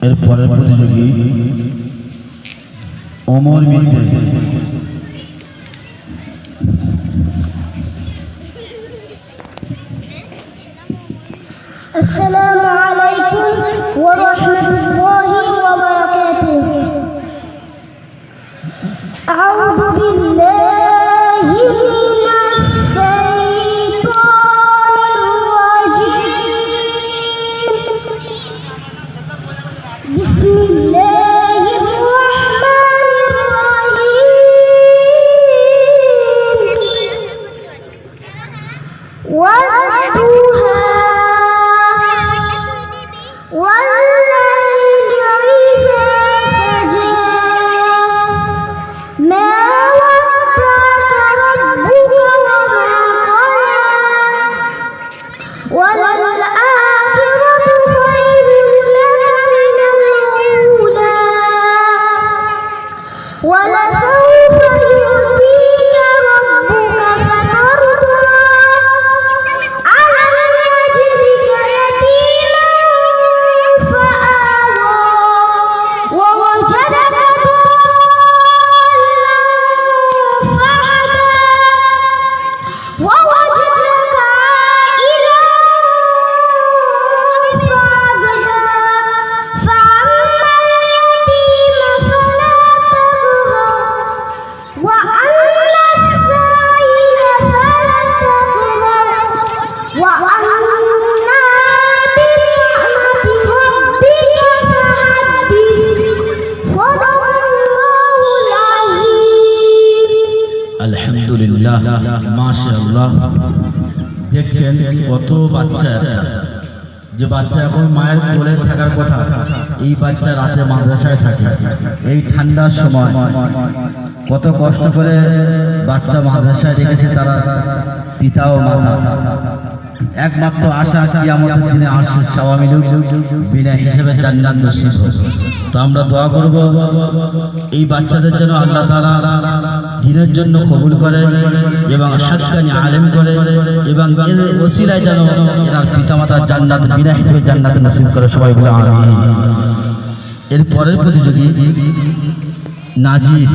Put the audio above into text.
এর পরের প্রতিযোগী অমর মিত্র السلام عليكم ورحمة الله وبركاته أعوذ بالله What? ولسوف يؤتيك আলহামদুলিল্লাহ, মাশাআল্লাহ। দেখছেন কত বাচ্চা যে বাচ্চা এখন মায়ের কোলে থাকার কথা, এই বাচ্চা রাতে মাদ্রাসায় থাকে। এই ঠান্ডার সময় কত কষ্ট করে বাচ্চা মাদ্রাসায় রেখেছে তারা পিতা ও মাতা। একমাত্র আশা কি আমাদের দিনে আসে সবাই মিলুক, বিনা হিসেবে জান্নাত নসিব। তো আমরা দোয়া করব, এই বাচ্চাদের জন্য আল্লাহ তাআলা দিনের জন্য কবুল করে এবং হাক্কানি আলেম করে এবং এদের ওসিলায় যেন এরা পিতামাতার জান্নাত, বিনা হিসেবে জান্নাত নসিব করে। সবাই বলে আমিন। এর পরের প্রতিযোগী নাজির।